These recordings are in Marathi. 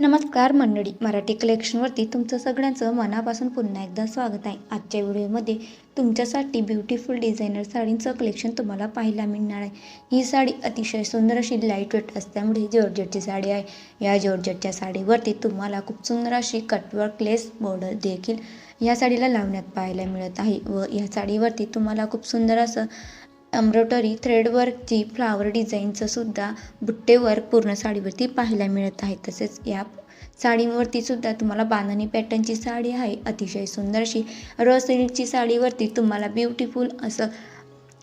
नमस्कार मंडळी मराठी कलेक्शनवरती तुमचं सगळ्यांचं मनापासून पुन्हा एकदा स्वागत आहे. आजच्या व्हिडिओमध्ये तुमच्यासाठी ब्युटिफुल डिझायनर साडींचं कलेक्शन तुम्हाला पाहायला मिळणार आहे. ही साडी अतिशय सुंदर अशी लाइट वेट असल्यामुळे जॉर्जेटची साडी आहे. या जॉर्जेटच्या साडीवरती तुम्हाला खूप सुंदर अशी कटवर्क लेस बॉर्डर देखील या साडीला लावण्यात पाहायला मिळत आहे व या साडीवरती तुम्हाला खूप सुंदर असं एम्ब्रॉयडरी थ्रेडवर्कची फ्लावर डिझाईनचं सुद्धा वर्क पूर्ण साडीवरती पाहायला मिळत आहे. तसेच या साडीवरती सुद्धा तुम्हाला बांधणी पॅटर्नची साडी आहे. अतिशय सुंदर अशी रॉ सिल्कची साडीवरती तुम्हाला ब्युटिफुल असं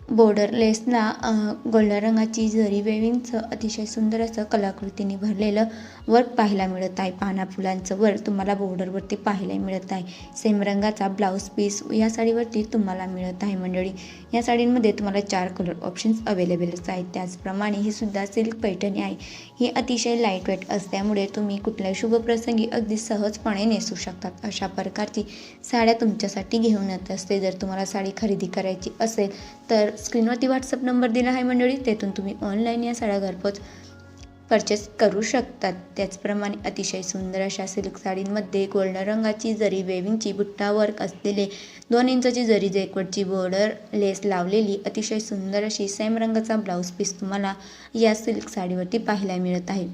बॉर्डरलेसना गोल्डन रंगाची जरी वेविंगचं अतिशय सुंदर असं कलाकृतीने भरलेलं वर्क पाहायला मिळत आहे. पाना फुलांचं वर्क तुम्हाला बॉर्डरवरती पाहायला मिळत आहे. सेम रंगाचा ब्लाऊज पीस या साडीवरती तुम्हाला मिळत आहे मंडळी. या साडींमध्ये तुम्हाला चार कलर ऑप्शन्स अवेलेबलच आहेत. त्याचप्रमाणे ही सुद्धा सिल्क पैठणी आहे. ही अतिशय लाइट वेट असल्यामुळे तुम्ही कुठल्याही शुभप्रसंगी अगदी सहजपणे नेसू शकतात. अशा प्रकारची साड्या तुमच्यासाठी घेऊन येत असते. जर तुम्हाला साडी खरेदी करायची असेल तर स्क्रीनवरती व्हॉट्सअप नंबर दिला आहे मंडळी तेथून तुम्ही ऑनलाईन या साड्या घरपोच परचेस करू शकतात. त्याचप्रमाणे अतिशय सुंदर अशा सिल्क साडींमध्ये गोल्डन रंगाची जरी वेविंगची बुट्टा वर्क असलेले दोन इंचची जरी जेकवटची बॉर्डर लेस लावलेली अतिशय सुंदर अशी सेम रंगाचा ब्लाऊज पीस तुम्हाला या सिल्क साडीवरती पाहायला मिळत आहे.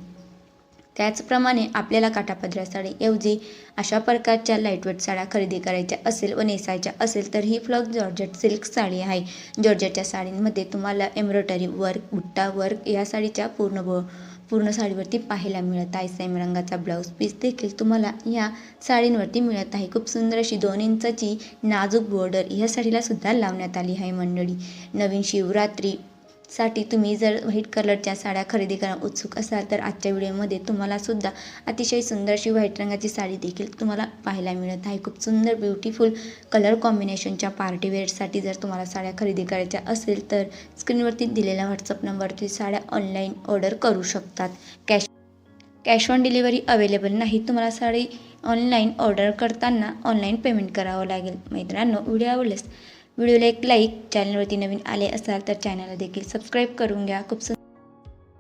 त्याचप्रमाणे आपल्याला काठापदरा साडीऐवजी अशा प्रकारच्या लाईटवेट साड्या खरेदी करायच्या असेल व नेसायच्या असेल तर ही फ्लॉक जॉर्जेट सिल्क साडी आहे. जॉर्जेटच्या साडींमध्ये तुम्हाला एम्ब्रॉयडरी वर्क बुट्टा वर्क या साडीच्या पूर्ण ब पूर्ण साडीवरती पाहायला मिळत आहे. सेम रंगाचा ब्लाऊज पीस देखील तुम्हाला या साडींवरती मिळत आहे. खूप सुंदर अशी दोन इंचाची नाजूक बॉर्डर या साडीला सुद्धा लावण्यात आली आहे मंडळी. नवीन शिवरात्री साठी तुम्ही जर व्हाईट कलरच्या साड्या खरेदी करा उत्सुक असाल तर आजच्या व्हिडिओमध्ये तुम्हाला सुद्धा अतिशय सुंदर अशी व्हाईट रंगाची साडी देखील तुम्हाला पाहायला मिळत आहे. खूप सुंदर ब्युटिफुल कलर कॉम्बिनेशनच्या पार्टीवेअरसाठी जर तुम्हाला साड्या खरेदी करायच्या असेल तर स्क्रीनवरती दिलेल्या व्हॉट्सअप नंबरवरती साड्या ऑनलाईन ऑर्डर करू शकतात. Cash cash on delivery available नाही. तुम्हाला साडी ऑनलाईन ऑर्डर करताना ऑनलाईन पेमेंट करावं लागेल. मित्रांनो व्हिडिओ आवडल्यास व्हिडिओला एक लाईक चॅनलवरती नवीन आले असाल तर चॅनलला देखील सबस्क्राईब करून घ्या. खूप सु